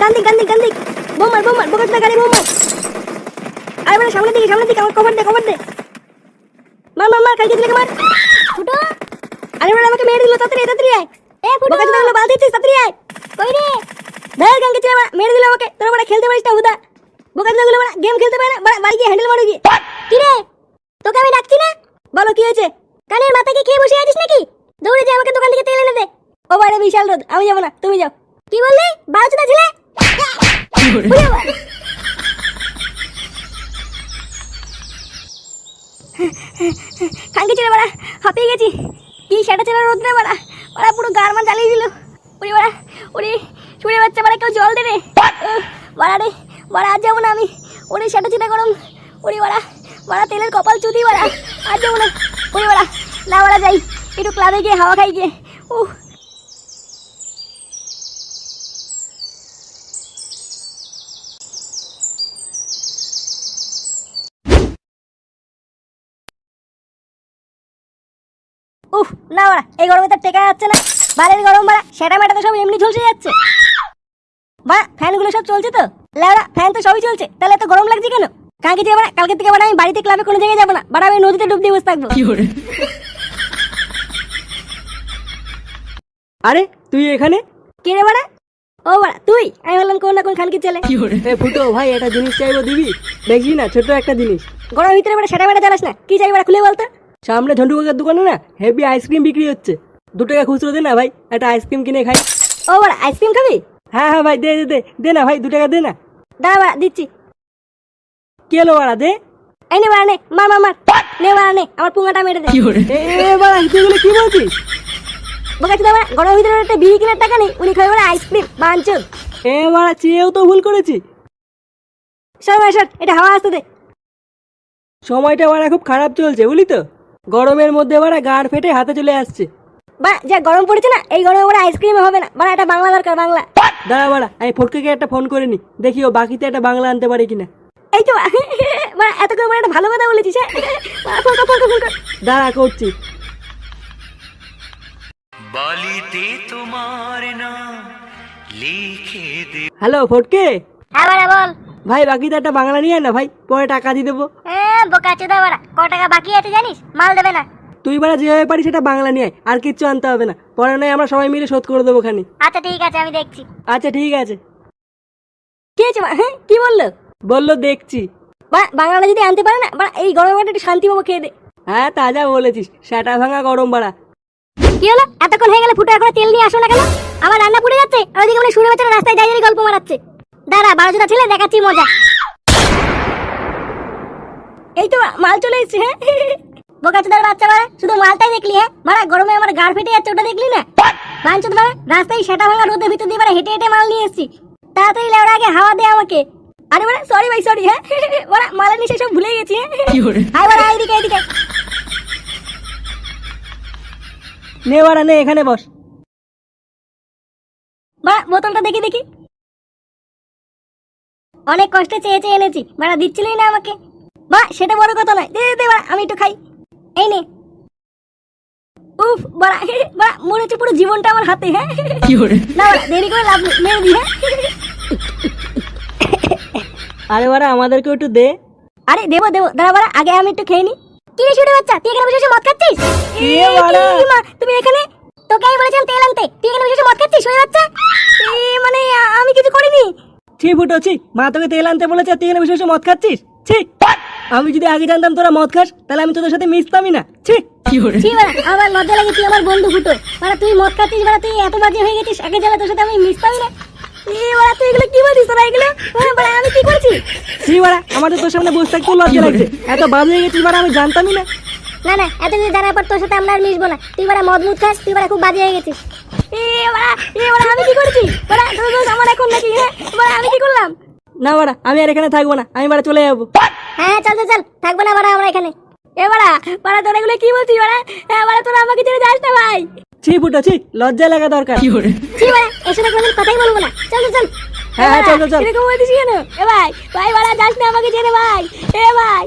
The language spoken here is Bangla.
গান্দি গান্দি গান্দি বোমার বোমার বোকার গাড়ি বোমার আরে বলে সামনের দিকে সামনের দিকে আমার কভার দে কভার দে। মার মার মার কালকে দিলে মার ফুটো। আরে বলে আমাকে মেরে দিল তাড়াতাড়ি তাড়াতাড়ি আয়। এ ফুটো। বোকা চোদা গুলো বাল দিচ্ছিস তাড়াতাড়ি আয়। কই রে? ধর গাঙ্গে চলে মেরে দিল আমাকে। তোরা বড় খেলতে পারিস না হুদা। বোকা চোদা গুলো গেম খেলতে পারে না বাড়া গিয়ে হ্যান্ডেল মারো গিয়ে কি রে? তোকে আমি ডাকছি না? বলো কি হয়েছে? কানের মাথাকে খেয়ে বসে আছিস নাকি? দৌড়ে যা আমাকে দোকান থেকে তেল এনে দে। ও বাইরে বিশাল রোদ আমি যাব না তুমি যাও। কি বললি? বারো চোদা ছেলে? খাঙ্কি চলে বাড়া, হাঁপিয়ে গেছি। কি সেটা ছেলে রোদ রে বাড়া বাড়া পুরো গারমান জ্বালিয়ে দিল। ওরে বাড়া, ওরে, ছুড়ে বাচ্চা বাড়া, কেউ জল দে রে বাড়া রে, বাড়া আজ যাব না আমি। ওরে সেটা ছেলে গরম, ওরে বাড়া বাড়া তেলের কপাল চুদি বাড়া আজ যাব না। ওরে বাড়া, না বাড়া যাই, একটু ক্লাবে গিয়ে হাওয়া খাই গিয়ে। উহ উফ না বাড়া এই গরমে তো টেকা যাচ্ছে না। বাইরের গরম বাড়া সেটা মেটা তো সব এমনি ঝলসে যাচ্ছে। বা ফ্যানগুলো সব চলছে তো? লেওড়া ফ্যান তো সবই চলছে তাহলে এত গরম লাগছে কেন? কালকে বাড়া কালকে থেকে বাড়া আমি বাড়িতে ক্লাবে কোনো জায়গায় যাব না। বাড়া আমি নদীতে ডুব দিয়ে বসে থাকব। আরে তুই এখানে? কে রে বাড়া? ও বাড়া তুই? আমি বললাম কোন না কোন খানকি ছেলে। এ ফুটো ভাই একটা জিনিস চাইব দিবি? দেখবি না ছোট একটা জিনিস। গরমের ভিতরে বাড়া সেটা মেটা জ্বালাস না। কি চাই বাড়া খুলে বলতো সামনে ঝন্টু কাকার দোকানে না হেভি আইসক্রিম বিক্রি হচ্ছে। দু টাকা খুচরো দে না ভাই একটা আইসক্রিম কিনে খাই। ও বাড়া আইসক্রিম খাবি? হ্যাঁ হ্যাঁ ভাই দে দে দে দে না ভাই দু টাকা দে না। দাঁড়া বাড়া দিচ্ছি। কে এলো বাড়া দে? এই নে বাড়া নে মার মার মার। নে বাড়া নে আমার পুঙ্গাটা মেরে দে। এ এ, বাড়া তুই এগুলো কি বলছিস? বোকা চুদা বাড়া গরমের ভিতরে একটা বিড়ি কেনার টাকা নেই উনি খাবে বাড়া আইসক্রিম বাঞ্চল এ বাড়া চেয়েও তো ভুল করেছি। সর বাড়া সর এটা হাওয়া আসতে দে। সময়টা বাড়া খুব খারাপ চলছে বুঝলি তো? গরমের মধ্যে বাড়া গাড় ফেটে হাতে চলে আসছে। বা যা গরম পড়েছে না এই গরমে ওরা আইসক্রিম হবে না। বাড়া এটা বাংলা দরকার বাংলা। দাঁড়া বাড়া আমি ফটকে একটা ফোন করে নি। দেখি ও বাকিতে একটা বাংলা আনতে পারে কিনা। এই তো বাড়া এত করে একটা ভালো কথা বলেছিস হ্যাঁ? বাড়া, ফোন কর, ফোন কর, দাঁড়া করছি। বালিতে তোমার নাম লিখে দে। হ্যালো ফটকে। হ্যাঁ বাড়া বল। ভাই বাকিতে একটা বাংলা নিয়ে আয় না ভাই। পরে টাকা দিয়ে দেবো। হ্যাঁ বোকা চুদা বাড়া। ক টাকা বাকি আছে জানিস? মাল দেবে না। তুই বাড়া যেভাবে সেটা বাংলা নিয়ে আয় আর কিচ্ছু আনতে হবে না। পরে নয় আমরা সবাই মিলে শোধ করে দেবো খানি। আচ্ছা ঠিক আছে আমি দেখছি। আচ্ছা ঠিক আছে। কি মা? হ্যাঁ কি বলল? বলল দেখছি। বা বাংলা যদি আনতে পারে না বাড়া এই গরমে একটু শান্তি পাবো খেয়ে দে। হ্যাঁ তাজা বলেছিস সেটা ভাঙা গরম বাড়া। কি হলো? এতক্ষণ হয়ে গেলে ফুটো এখন তেল নিয়ে আসো না কেন? আমার রান্না পুড়ে যাচ্ছে আর ওদিকে বলে শুনে বাচ্চারা রাস্তায় যাই গল্প মারাচ্ছে। দাঁড়া বারো জোড়া ছেলে দেখাচ্ছি মজা। এই তো মাল চলে এসছে হ্যাঁ? বোকাচোদার বাচ্চা মারা শুধু মালটাই দেখলি হ্যাঁ? মারা গরমে আমার গাড় ফেটে যাচ্ছে ওটা দেখলি না? বাঞ্চুদ মারা রাস্তায় সেটা ভাঙা রোদের ভিতর দিয়ে মারা হেঁটে হেঁটে মাল নিয়ে এসেছি। তাড়াতাড়ি লেওড়া আগে হাওয়া দে আমাকে। আরে মারা সরি ভাই সরি হ্যাঁ? মারা মালের নিচে সব ভুলে গেছি হ্যাঁ? হাই মারা এইদিকে এইদিকে। নে বাড়া নে এখানে বস। বা বোতলটা দেখি দেখি। অনেক কষ্টে চেয়ে চেয়ে এনেছি। বাড়া দিচ্ছিলই না আমাকে। বা সেটা বড় কথা নয়। দে দে, বাড়া আমি একটু খাই। এই নে। উফ বাড়া বাড়া মনে হচ্ছে পুরো জীবনটা আমার হাতে হ্যাঁ। না বাড়া দেরি করে লাভ নেই মেরে দি হ্যাঁ। আরে বাড়া আমাদেরকে একটু দে। আরে দেবো দেবো। দাঁড়া বাড়া আগে আমি একটু খেয়ে নি। কি রে শুনে বাচ্চা তুই এখানে বসে বসে মদ খাচ্ছিস? এ এ, বাড়া। মা, তুমি এখানে? তোকে আমি বলেছিলাম তেল আনতে। তুই এখানে বসে বসে মদ খাচ্ছিস শুনে বাচ্চা? এ, মানে আমি কিছু করিনি। ছি ফুটো ছি। মা তোকে তেল আনতে বলেছে তুই এখানে বসে বসে মদ খাচ্ছিস? ছি। আমি যদি আগে জানতাম তোরা মদ খাস তাহলে আমি তোদের সাথে মিশতামই না। ছি। ছি বাড়া, আমার লজ্জা লাগে তুই আমার বন্ধু ফুটো। মানে তুই মদ খাচ্ছিস বাড়া তুই এত বাজে হয়ে গেছিস আগে জানা তোর সাথে আমি মিশতামই না। বাড়া তুই এগুলো কি বলিস তোরা এগুলো? বাড়া আমি কি করছি? ছি বাড়া আমার তো তোর সামনে বসে লজ্জা লাগছে। এত বাজে হয়ে গেছিস বাড়া আমি জানতামই না। না না এত কিছু জানার পর তোর সাথে আমরা আর মিশবো না। তুই বাড়া মদ মুদ খাস তুই বাড়া খুব বাজে হয়ে গেছিস। এ বাড়া এ বাড়া আমি কি করছি? বাড়া তোর দোষ আমার এখন নাকি হ্যাঁ? বাড়া আমি কি করলাম? না বাড়া আমি আর এখানে থাকব না আমি বাড়া চলে যাব। হ্যাঁ চল চল চল থাকব না বাড়া আমরা এখানে। এ বাড়া বাড়া তোরা এগুলো কি বলছিস বাড়া? হ্যাঁ বাড়া তোরা আমাকে ছেড়ে যাস না ভাই। ছি ফুটো ছি লজ্জা লাগা দরকার। ছি বাড়া এসে কোনোদিন কথাই বলব না। চল চল চল। হ্যাঁ, হ্যাঁ, চল, চল, চল। এরকম বলছিস কেন? এ ভাই ভাই বাড়া যাস না আমাকে ছেড়ে ভাই। এ ভাই।